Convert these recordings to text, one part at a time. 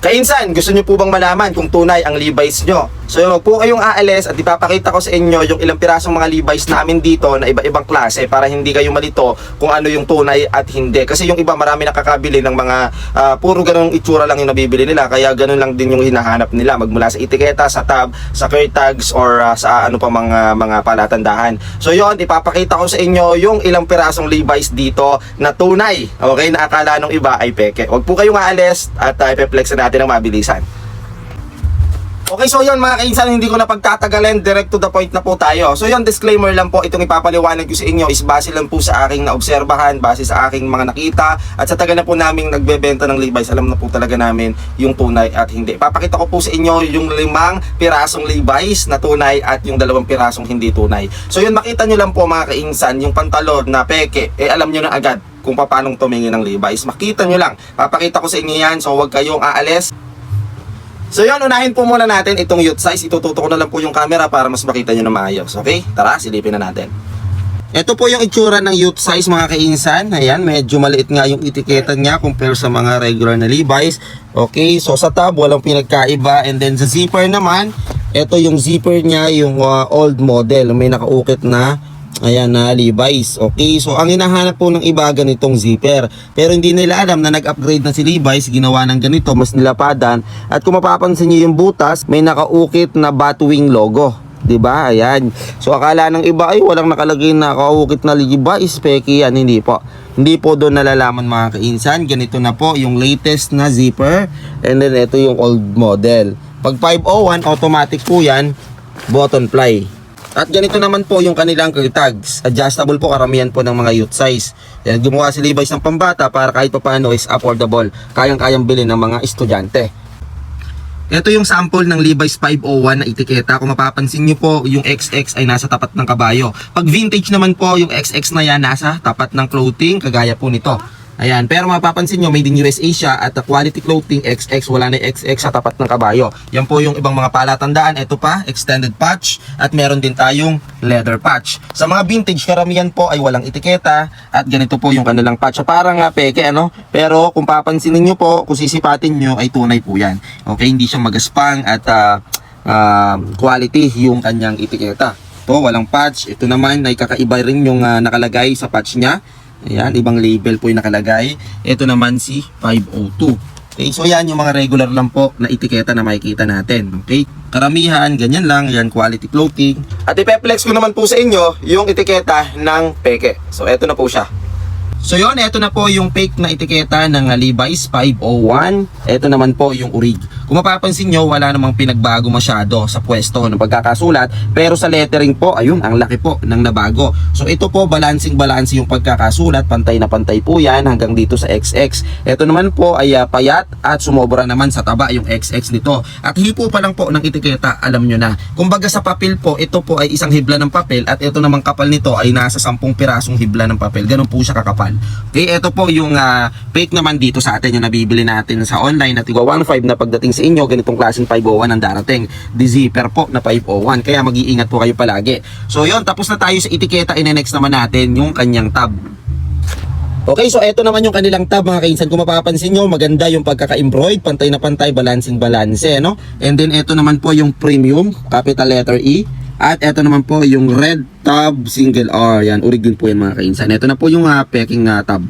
Kainsan, gusto nyo po bang malaman kung tunay ang Levi's nyo? So huwag po kayong aalis at ipapakita ko sa inyo yung ilang pirasong mga Levi's namin dito na iba-ibang klase para hindi kayo malito kung ano yung tunay at hindi. Kasi yung iba marami nakakabili ng mga ah, puro ganong itsura lang yung nabibili nila kaya ganun lang din yung hinahanap nila magmula sa etiketa, sa tab, sa care tags or ah, sa ano pa mga mga palatandahan. So yon ipapakita ko sa inyo yung ilang pirasong Levi's dito na tunay. Okay, na akala nung iba ay peke. Huwag po kayong aalis at uh, ipeplex na natin ng mabilisan. Okay, so yun mga kainsan, hindi ko na pagtatagalan, direct to the point na po tayo. So yun, disclaimer lang po, itong ipapaliwanag ko sa inyo is base lang po sa aking naobserbahan, base sa aking mga nakita, at sa taga na po naming nagbebenta ng Levi's, alam na po talaga namin yung tunay at hindi. Ipapakita ko po sa inyo yung limang pirasong Levi's na tunay at yung dalawang pirasong hindi tunay. So yun, makita nyo lang po mga kainsan, yung pantalon na peke, eh alam nyo na agad kung paano tumingin ng Levi's. Makita nyo lang, papakita ko sa inyo yan, so huwag kayong aalis. So yun, unahin po muna natin itong youth size. Itututo ko na lang po yung camera para mas makita nyo na maayos. Okay? Tara, silipin na natin. Ito po yung itsura ng youth size mga kainsan. Ayan, medyo maliit nga yung etiketa niya compare sa mga regular na Levi's. Okay, so sa tab, walang pinagkaiba. And then sa zipper naman, ito yung zipper niya, yung uh, old model. May nakaukit na Ayan na Levi's. Okay, so ang hinahanap po ng iba ganitong zipper. Pero hindi nila alam na nag-upgrade na si Levi's, ginawa ng ganito, mas nilapadan. At kung mapapansin niyo yung butas, may nakaukit na Batwing logo. 'Di ba? Ayan. So akala ng iba ay walang nakalagay na nakaukit na Levi's, peki yan, hindi po. Hindi po doon nalalaman mga kainsan. Ganito na po yung latest na zipper. And then ito yung old model. Pag 501, automatic po yan, button ply. At ganito naman po yung kanilang curl tags. Adjustable po karamihan po ng mga youth size. Yan, gumawa si Levi's ng pambata para kahit papaano is affordable. Kayang-kayang bilhin ng mga estudyante. Ito yung sample ng Levi's 501 na etiketa. Kung mapapansin nyo po, yung XX ay nasa tapat ng kabayo. Pag vintage naman po, yung XX na yan nasa tapat ng clothing, kagaya po nito. Ayan, pero mapapansin nyo, made in USA siya at quality clothing XX, wala na XX sa tapat ng kabayo. Yan po yung ibang mga palatandaan. Ito pa, extended patch at meron din tayong leather patch. Sa mga vintage, karamihan po ay walang etiketa at ganito po yung kanilang patch. So, parang nga peke, ano? Pero kung papansinin nyo po, kung sisipatin nyo, ay tunay po yan. Okay, hindi siya magaspang at ah, ah, quality yung kanyang etiketa. Ito, walang patch. Ito naman ay kakaiba rin yung ah, nakalagay sa patch niya. Ayan, ibang label po yung nakalagay. Ito naman si 502. Okay, so yan yung mga regular lang po na etiketa na makikita natin. Okay? Karamihan, ganyan lang, yan quality clothing. At ipeplex ko naman po sa inyo yung etiketa ng peke. So eto na po siya. So yun, eto na po yung fake na etiketa ng Levi's 501. Eto naman po yung urig. Kung mapapansin nyo, wala namang pinagbago masyado sa pwesto ng pagkakasulat. Pero sa lettering po, ayun, ang laki po ng nabago. So ito po, balancing-balancing yung pagkakasulat. Pantay na pantay po yan hanggang dito sa XX. Ito naman po ay uh, payat at sumobra naman sa taba yung XX nito. At hipo pa lang po ng etiketa, alam nyo na. Kumbaga sa papel po, ito po ay isang hibla ng papel at ito namang kapal nito ay nasa 10 pirasong hibla ng papel. Ganun po siya kakapal. Okay, ito po yung ah, fake naman dito sa atin yung nabibili natin sa online na tigwa 1.5 na pagdating inyo, ganitong klaseng 501 ang darating. The zipper po na 501. Kaya mag-iingat po kayo palagi. So yun, tapos na tayo sa etiketa. Ine-next naman natin yung kanyang tab. Okay, so eto naman yung kanilang tab mga kainsan. Kung mapapansin nyo, maganda yung pagkaka-embroid, pantay na pantay, balancing balance, no? And then eto naman po yung premium, capital letter E. At eto naman po yung red tab single R. Yan, urig din po yan mga kainsan. Eto na po yung uh, peking uh, tab.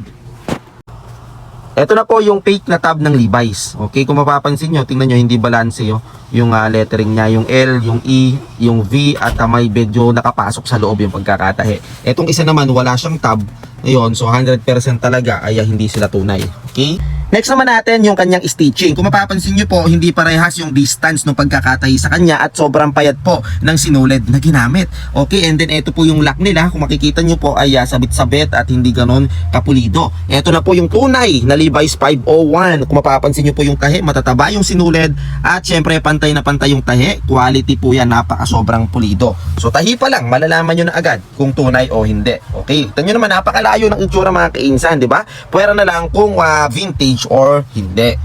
Ito na po yung fake na tab ng Levi's. Okay, kung mapapansin nyo, tingnan nyo, hindi balance yo, yung ah, lettering niya, yung L, yung E, yung V, at uh, may medyo nakapasok sa loob yung pagkakatahe. Etong isa naman, wala siyang tab. Ayun, so 100% talaga ay ah, hindi sila tunay. Okay? Next naman natin yung kanyang stitching. Kung mapapansin nyo po, hindi parehas yung distance ng pagkakatahi sa kanya at sobrang payat po ng sinulid na ginamit. Okay, and then ito po yung lock nila. Kung makikita nyo po ay ah, sabit-sabit at hindi ganon kapulido. Ito na po yung tunay na Levi's 501. Kung mapapansin nyo po yung tahi, matataba yung sinulid at syempre pantay na pantay yung tahi. Quality po yan, napaka sobrang pulido. So tahi pa lang, malalaman nyo na agad kung tunay o hindi. Okay, ito nyo naman, napakalayo ng itsura mga kainsan, di ba? Pwera na lang kung ah, vintage or hindi.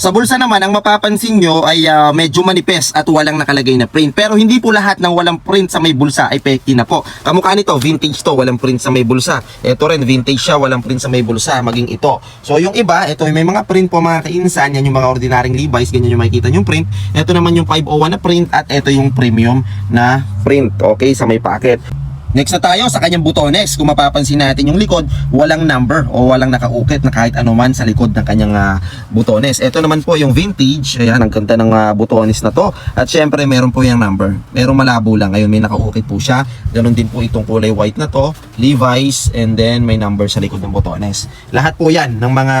Sa bulsa naman, ang mapapansin nyo ay ah, medyo manipes at walang nakalagay na print. Pero hindi po lahat ng walang print sa may bulsa ay peki na po. Kamukha nito, vintage to, walang print sa may bulsa. Ito rin, vintage siya, walang print sa may bulsa, maging ito. So yung iba, ito may mga print po mga kainsan, yan yung mga ordinaryong Levi's, ganyan yung makikita yung print. Ito naman yung 501 na print at ito yung premium na print, okay, sa may packet. Next na tayo sa kanyang butones. Kung mapapansin natin yung likod, walang number o walang nakaukit na kahit anuman sa likod ng kanyang ah, butones. Ito naman po yung vintage. Ayan, ang ganda ng ah, butones na to. At syempre, meron po yung number. Merong malabo lang. Ngayon, may nakaukit po siya. Ganon din po itong kulay white na to. Levi's and then may number sa likod ng butones. Lahat po yan ng mga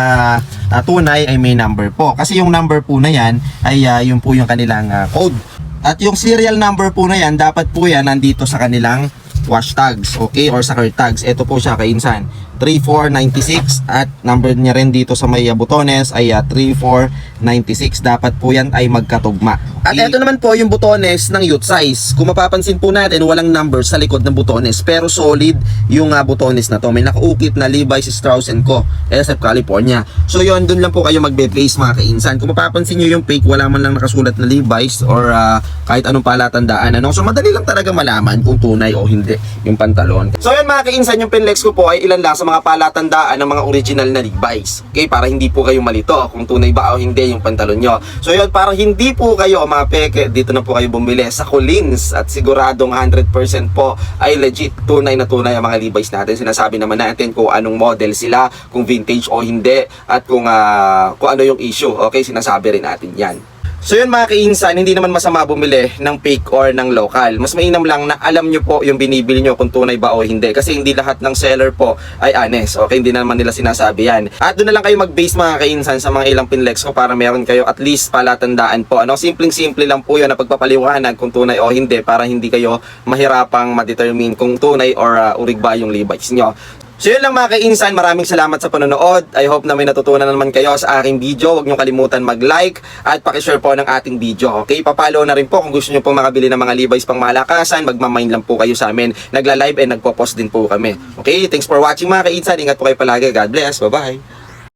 ah, tunay ay may number po. Kasi yung number po na yan ay ah, yun po yung kanilang ah, code. At yung serial number po na yan, dapat po yan nandito sa kanilang wash tags, okay? Or card tags. Ito po siya kainsan. 3496 at number niya rin dito sa may butones ay uh, 3496. Dapat po yan ay magkatugma. At ito naman po yung butones ng youth size. Kung mapapansin po natin, walang number sa likod ng butones pero solid yung uh, butones na to. May nakaukit na Levi's Strauss Co. SF California. So yun, dun lang po kayo magbe-base mga kainsan. Kung mapapansin nyo yung fake, wala man lang nakasulat na Levi's or uh, kahit anong palatandaan. Ano? So madali lang talaga malaman kung tunay o hindi yung pantalon. So yun mga kainsan, yung penlex ko po ay ilan lang sa mga palatandaan ng mga original na Levi's. Okay, para hindi po kayo malito kung tunay ba o hindi yung pantalon nyo. So yun, para hindi po kayo mga peke, dito na po kayo bumili sa Collins at siguradong 100% po ay legit tunay na tunay ang mga Levi's natin. Sinasabi naman natin kung anong model sila, kung vintage o hindi at kung ah, kung ano yung issue. Okay, sinasabi rin natin 'yan. So yun mga kainsan, hindi naman masama bumili ng fake or ng local. Mas mainam lang na alam nyo po yung binibili nyo kung tunay ba o hindi. Kasi hindi lahat ng seller po ay honest. Okay, hindi naman nila sinasabi yan. At doon na lang kayo mag-base mga kainsan sa mga ilang pinlex ko para meron kayo at least palatandaan po. Ano? Simpleng-simple lang po yun na pagpapaliwanag kung tunay o hindi para hindi kayo mahirapang ma-determine kung tunay or uh, urig ba yung Levi's nyo. So yun lang mga kainsan, maraming salamat sa panonood. I hope na may natutunan na naman kayo sa aking video. Huwag niyo kalimutan mag-like at pakishare po ng ating video. Okay, papalo na rin po kung gusto niyo pong makabili ng mga Levi's pang malakasan. Magmamind lang po kayo sa amin. Nagla-live and nagpo-post din po kami. Okay, thanks for watching mga kainsan. Ingat po kayo palagi. God bless. Bye-bye.